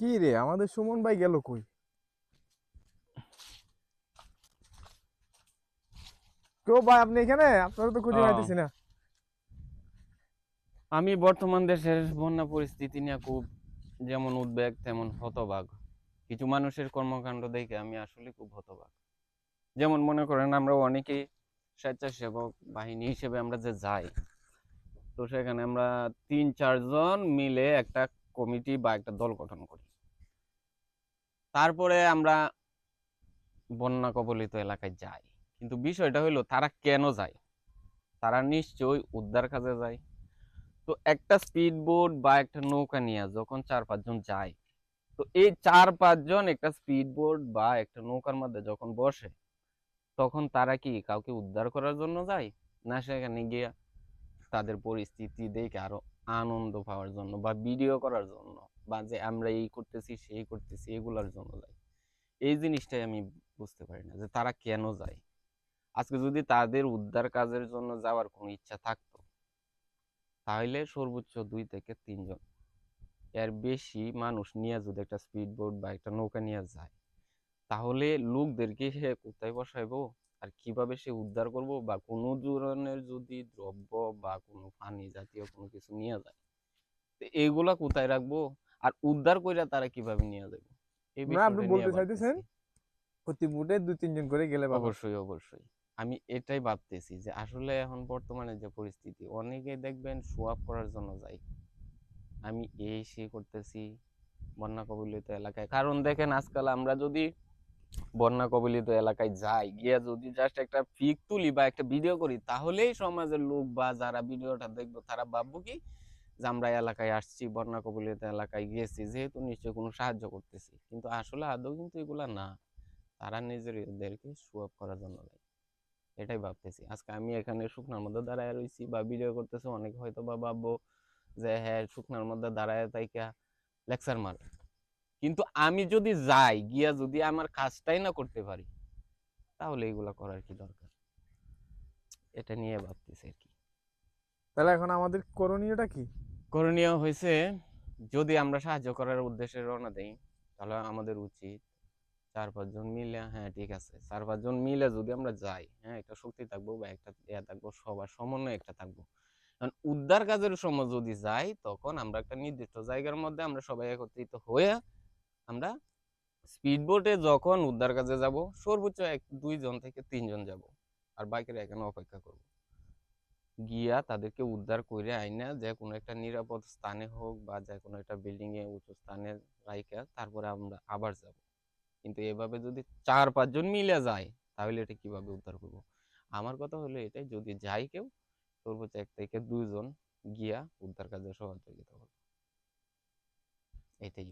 কি রে? আমাদের সুমন ভাই গেল কই? কেউ ভাই আপনি এখানে? আপনারা তো খুঁজে। পাইতেছি না। আমি বর্তমান দেশের বন্যা পরিস্থিতি নিয়ে খুব যেমন উদ্বেগ তেমন হতবাক। কিছু মানুষের কর্মকাণ্ড দেখে আমি আসলে খুব হতবাক। যেমন মনে করেন আমরা অনেকেই স্বেচ্ছাসেবক বাহিনী হিসেবে আমরা যে যাই তো সেখানে আমরা তিন চারজন মিলে একটা কমিটি বা একটা দল গঠন করি। তারপরে আমরা বন্যা কবলিত এলাকায় যাই। কিন্তু বিষয়টা হইল, তারা কেন যায়? তারা নিশ্চয়ই উদ্ধার কাজে যায়। তো একটা স্পিড বোট বা একটা নৌকা নিয়ে যখন চার পাঁচজন যায়, তো এই চার পাঁচজন একটা স্পিড বোট বা একটা নৌকার মধ্যে যখন বসে, তখন তারা কি কাউকে উদ্ধার করার জন্য যায়? না সেখানে গিয়ে তাদের পরিস্থিতি দেখে আরও আনন্দ পাওয়ার জন্য বা ভিডিও করার জন্য? বা যে আমরা এই করতেছি, সেই করতেছি, এগুলোর জন্য যাই এই জিনিসটাই আমি বুঝতে পারি না যে তারা কেন যায়? আজকে যদি তাদের উদ্ধার কাজের জন্য যাওয়ার কোনো ইচ্ছা থাকতো, তাহলে সর্বোচ্চ দুই থেকে তিনজন। এর বেশি মানুষ নিয়ে যদি একটা স্পিড বোট বা একটা নৌকা নিয়ে যায়, তাহলে লোকদেরকে সে কোথায় বসাইবো? আর কীভাবে সে উদ্ধার করব? বা কোনো ধরনের যদি দ্রব্য বা কোনো পানি জাতীয় কোনো কিছু নিয়ে যায়, তো এইগুলা কোথায় রাখব? আর উদ্ধার কইরা তারা কীভাবে নিয়ে যাবে না, আপনি বলতে চাইতেছেন? ভাবতেছি। প্রতি বুটে দুই তিনজন করে গেলে অবশ্যই অবশ্যই আমি এটাই ভাবতেছি যে আসলে এখন বর্তমানে যে পরিস্থিতি অনেকে দেখবেন আপ করার জন্য যায় আমি এই সে করতেছি বন্যা কবলিত এলাকায় কারণ দেখেন আজকাল আমরা যদি বন্যা কবলিত এলাকায় যাই গিয়া যদি জাস্ট একটা পিক তুলি বা একটা ভিডিও করি তাহলেই সমাজের লোক বা যারা ভিডিওটা দেখব তারা ভাববো কি আমরা এলাকায় আসছি, বন্যা কবলিত এলাকায় গিয়েছি যেহেতু নিশ্চয়ই কোনো সাহায্য করতেছি। কিন্তু আসলে আদৌ কিন্তু এগুলা না। তারা নিজেদেরকে আপ করার জন্য যায় এটাই ভাবতেছি। আজকে আমি এখানে শুকনার মধ্যে দাঁড়ায় রইছি বা ভিডিও করতেছি, অনেকে হয়তো বা ভাববো যে হ্যাঁ শুকনার মধ্যে দাঁড়ায় তাইকা লেকচার মারে। কিন্তু আমি যদি যাই, গিয়া যদি আমার কাজটাই না করতে পারি, তাহলে এগুলা করার কি দরকার? এটা নিয়ে ভাবতেছি আর কি। তাহলে এখন আমাদের করণীয়টা কি? করণীয় হয়েছে যদি আমরা সাহায্য করার উদ্দেশ্যে রওনা দেই, তাহলে আমাদের উচিত চার পাঁচজন মিলে হ্যাঁ ঠিক আছে, চার পাঁচজন মিলে যদি আমরা যাই হ্যাঁ একটা শক্তি থাকব বা একটা ইয়া থাকব, সবার সমন্বয় একটা থাকব। কারণ উদ্ধার কাজের সময় যদি যাই, তখন আমরা একটা নির্দিষ্ট জায়গার মধ্যে আমরা সবাই একত্রিত হয়ে আমরা স্পিড বোটে যখন উদ্ধার কাজে যাব, সর্বোচ্চ এক, দুইজন থেকে তিনজন যাব, আর বাকিরা এখানে অপেক্ষা করব। গিয়া তাদেরকে উদ্ধার করে আইনা যে কোনো একটা নিরাপদ স্থানে হোক বা যে কোনো একটা বিল্ডিং এ উঁচু স্থানে রাইখা, তারপরে আমরা আবার যাব। কিন্তু এভাবে যদি চার পাঁচজন মিলে যায়, তাহলে এটা কীভাবে উদ্ধার করব? আমার কথা হলো এটাই, যদি যাই কেউ সর্বোচ্চ এক থেকে দুইজন গিয়া উদ্ধার কাজে সহযোগিতা করবে। এটাই।